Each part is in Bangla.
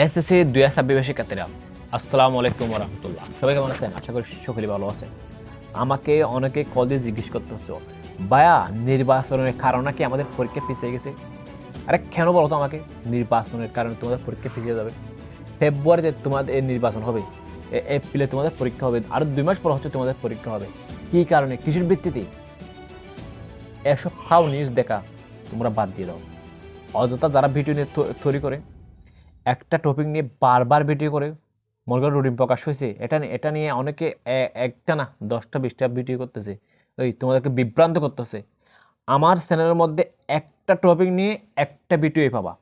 এসএসসি দুই হাজার ছাব্বিশ আসসালামু আলাইকুম রহমতুল্লাহ সবাই কেমন আছেন? আশা করি সকলেই ভালো আছে আমাকে অনেকে কল দিয়ে জিজ্ঞেস করতে হচ্ছে বায়া নির্বাচনের কারণে কি আমাদের পরীক্ষা পিছিয়ে গেছে? আরে কেন বলো তো আমাকে, নির্বাচনের কারণে তোমাদের পরীক্ষা পিছিয়ে যাবে। ফেব্রুয়ারিতে তোমাদের নির্বাচন হবে এপ্রিলে তোমাদের পরীক্ষা হবে, আর দুই মাস পর হচ্ছে তোমাদের পরীক্ষা হবে। কী কারণে? কিসের ভিত্তিতে? এসব ফাও নিউজ দেখা তোমরা বাদ দিয়ে দাও। অযথা যারা ভিডিও নিয়ে তৈরি করে একটা টপিক নিয়ে বারবার ভিডিও করে। মনে করো রুটিন প্রকাশ হয়েছে, এটা এটা নিয়ে অনেকে একটা না, দশটা, বিশটা ভিডিও করতেছে। ওই তোমাদেরকে বিভ্রান্ত করতেছে। আমার চ্যানেলের মধ্যে একটা টপিক নিয়ে একটা ভিডিওই পাবা।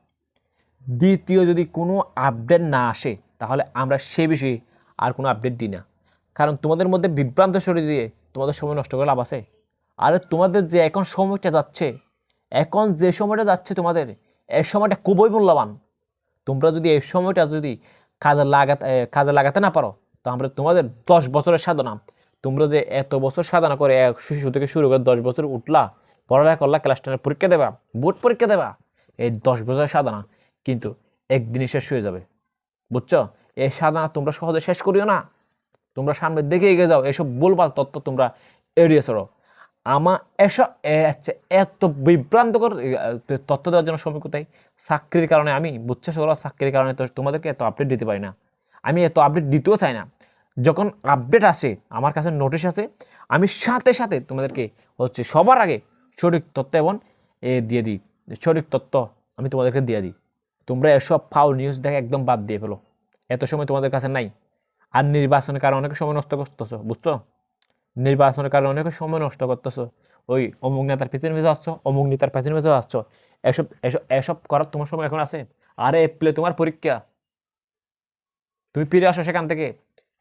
দ্বিতীয় যদি কোনো আপডেট না আসে, তাহলে আমরা সে বিষয়ে আর কোনো আপডেট দিই না। কারণ তোমাদের মধ্যে বিভ্রান্ত সরিয়ে দিয়ে তোমাদের সময় নষ্ট করে লাভ আছে। আর তোমাদের যে এখন সময়টা যাচ্ছে, এখন যে সময়টা যাচ্ছে তোমাদের এই সময়টা খুবই মূল্যবান। তোমরা যদি এই সময়টা যদি কাজে লাগাতে কাজে লাগাতে না পারো, তো আমরা তোমাদের দশ বছরের সাধনা। তোমরা যে এত বছর সাধনা করে শিশু থেকে শুরু করে দশ বছর উঠলা, পড়ালেখা করলা ক্লাস টেনের পরীক্ষা দেবা বোর্ড পরীক্ষা দেবা, এই দশ বছরের সাধনা কিন্তু একদিনই শেষ হয়ে যাবে। বুঝছ? এই সাধনা তোমরা সহজে শেষ করিও না। তোমরা সামনের দিকে এগিয়ে যাও, এসব ভুলভাল তত্ত্ব তোমরা এড়িয়ে চলো। আমার এসব এত বিভ্রান্তকর তথ্য দেওয়ার জন্য সময় কোথায়? চাকরির কারণে আমি বুঝছ সরো চাকরির কারণে তো তোমাদেরকে এত আপডেট দিতে পারি না। আমি এত আপডেট দিতেও চাই না। যখন আপডেট আসে, আমার কাছে নোটিশ আসে, আমি সাথে সাথে তোমাদেরকে হচ্ছে সবার আগে সঠিক তথ্য এবং, এ, দিয়ে দিই। সঠিক তথ্য আমি তোমাদেরকে দিয়ে দিই। তোমরা এসব ফাউল নিউজ দেখে একদম বাদ দিয়ে ফেলো। এত সময় তোমাদের কাছে নাই। আর নির্বাচনের কারণে অনেক সময় নষ্ট করতেছো, বুঝছ? নির্বাচনের কারণে অনেক সময় নষ্ট করতেছো। ওই অমুক নেতার পেছনে পেছনে আসছো, অমুক নেতার পেছনে পেছনে আসছো। এসব এসব এসব করার তোমার সময় এখন আছে। আরে, এপ্রিলে তোমার পরীক্ষা। তুমি ফিরে আসো সেখান থেকে।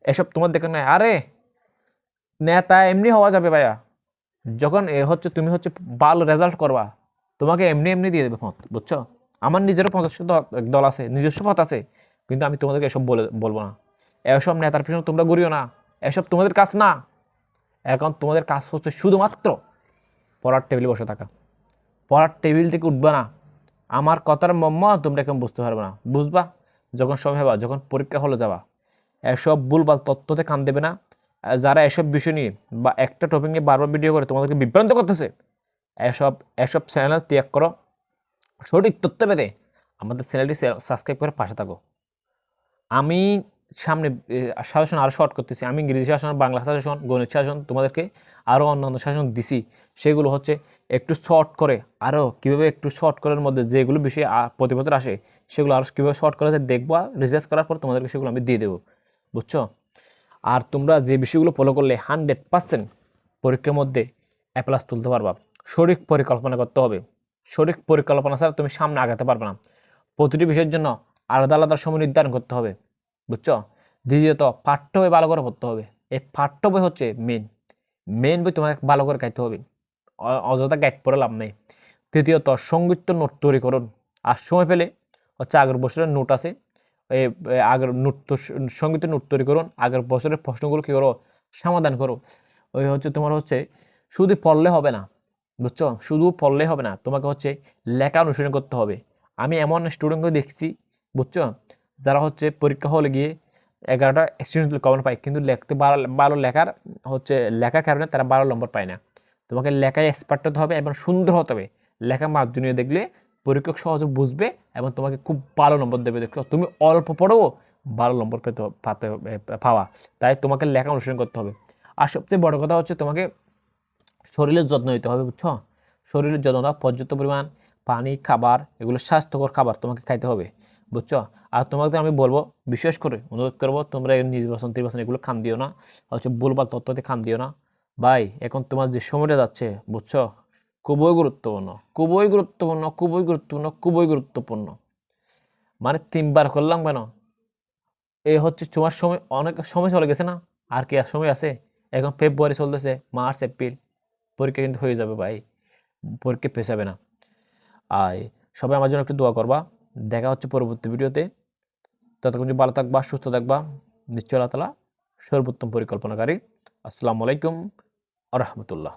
এসব তোমার দেখে নাই। আরে, নেতা এমনি হওয়া যাবে ভাইয়া। যখন এ হচ্ছে, তুমি হচ্ছে ভালো রেজাল্ট করবা। তোমাকে এমনি এমনি দিয়ে দেবে পথ বুঝছ? আমার নিজেরও পঞ্চাশ দল আছে, নিজস্ব পথ আছে। কিন্তু আমি তোমাদেরকে এসব বলে, বলব না। এসব নেতার পিছনে তোমরা ঘুরিও না। এসব তোমাদের কাজ না। এখন তোমাদের কাজ হচ্ছে শুধুমাত্র পড়ার টেবিলে বসে থাকা। পড়ার টেবিল থেকে উঠবে না। আমার কথার মম্ম তোমরা এখন বুঝতে পারবে না। বুঝবা? যখন সময় হবা যখন পরীক্ষা হলে যাবা। এসব ভুলভাল তথ্যতে কান দেবে না। যারা এসব বিষয় নিয়ে বা একটা টপিক নিয়ে বারবার ভিডিও করে, তোমাদেরকে বিভ্রান্ত করতেছে, এসব এসব চ্যানেল ত্যাগ করো। সঠিক তথ্য পেতে আমাদের চ্যানেলটি সাবস্ক্রাইব করে পাশে থাকো। আমি সামনে শাসন আরও শর্ট করতেছি। আমি ইংরেজি শাসন, বাংলা শাসন, গণিত শাসন তোমাদেরকে আরও অন্যান্য শাসন দিছি। সেগুলো হচ্ছে একটু শর্ট করে আরও কীভাবে একটু শর্ট করার মধ্যে যেগুলো বিষয়ে প্রতি বছর আসে, সেগুলো আরও কীভাবে শর্ট করে দেখবা রিসার্চ করার পর তোমাদেরকে সেগুলো আমি দিয়ে দেবো। বুঝছ? আর তোমরা যে বিষয়গুলো ফলো করলে হান্ড্রেড পার্সেন্ট পরীক্ষার মধ্যে অ্যাপ্লাস তুলতে পারবা। সঠিক পরিকল্পনা করতে হবে। সঠিক পরিকল্পনা ছাড়া তুমি সামনে আগাতে পারবে না। প্রতিটি বিষয়ের জন্য আলাদা আলাদা সময় নির্ধারণ করতে হবে। বুঝছ? দ্বিতীয়ত, পাঠ্য বই ভালো করে পড়তে হবে। এই পাঠ্য বই হচ্ছে মেন মেন বই তোমাকে ভালো করে খাইতে হবে। অযথা গাইড পড়ে লাভ নেই। তৃতীয়ত সংগীত নোট তৈরি করুন। আর সময় পেলে হচ্ছে আগের বছরের নোট আছে। আগের নোট সংগীত নোট তৈরি করুন। আগের বছরের প্রশ্নগুলো কী করো? সমাধান করো। ওই হচ্ছে তোমার হচ্ছে, শুধু পড়লে হবে না, বুঝছ? শুধু পড়লে হবে না, তোমাকে হচ্ছে লেখা অনুসরণ করতে হবে। আমি এমন স্টুডেন্টকে দেখছি, বুঝছ? যারা হচ্ছে পরীক্ষা হলে গিয়ে এগারোটা এক্সপিরিয়েন্স কমন পায়, কিন্তু লিখতে ভালো ভালো লেখার হচ্ছে লেখার কারণে তারা ভালো নম্বর পায় না। তোমাকে লেখায় এক্সপার্ট হতে হবে এবং সুন্দর হতে হবে। লেখা মার্জনীয় দেখলে পরীক্ষক সহজে বুঝবে এবং তোমাকে খুব ভালো নম্বর দেবে। দেখছ, তুমি অল্প পড়েও ভালো নম্বর পেতে পাতে পাওয়া। তাই তোমাকে লেখা অনুসরণ করতে হবে। আর সবচেয়ে বড় কথা হচ্ছে তোমাকে শরীরের যত্ন নিতে হবে, বুঝছ? শরীরের যত্ন পর্যাপ্ত পরিমাণ পানি, খাবার, এগুলো স্বাস্থ্যকর খাবার তোমাকে খাইতে হবে। বুঝছ? আর তোমাকে আমি বলব, বিশেষ করে অনুরোধ করব, তোমরা নির্বাচন টির্বাচন এগুলো খান দিও না। হচ্ছে ভুলভাল তত্ত্বতে খান দিও না। ভাই, এখন তোমার যে সময়টা যাচ্ছে, বুঝছ? খুবই গুরুত্বপূর্ণ খুবই গুরুত্বপূর্ণ খুবই গুরুত্বপূর্ণ খুবই গুরুত্বপূর্ণ। মানে তিনবার করলাম কেন? এই হচ্ছে তোমার সময়, অনেক সময় চলে গেছে না? আর কি আর সময় আছে? এখন ফেব্রুয়ারি চলতেছে, মার্চ, এপ্রিল। পরীক্ষা কিন্তু হয়ে যাবে ভাই, পরীক্ষা পেছাবে না। আর সবাই আমার জন্য একটু দোয়া করবা। দেখা হচ্ছে পরবর্তী ভিডিওতে। ততক্ষণ ভালো থাকবা, সুস্থ থাকবা। নিশ্চয় আল্লাহ তালা সর্বোত্তম পরিকল্পনাকারী। আসসালামু আলাইকুম আ রহমতুল্লাহ।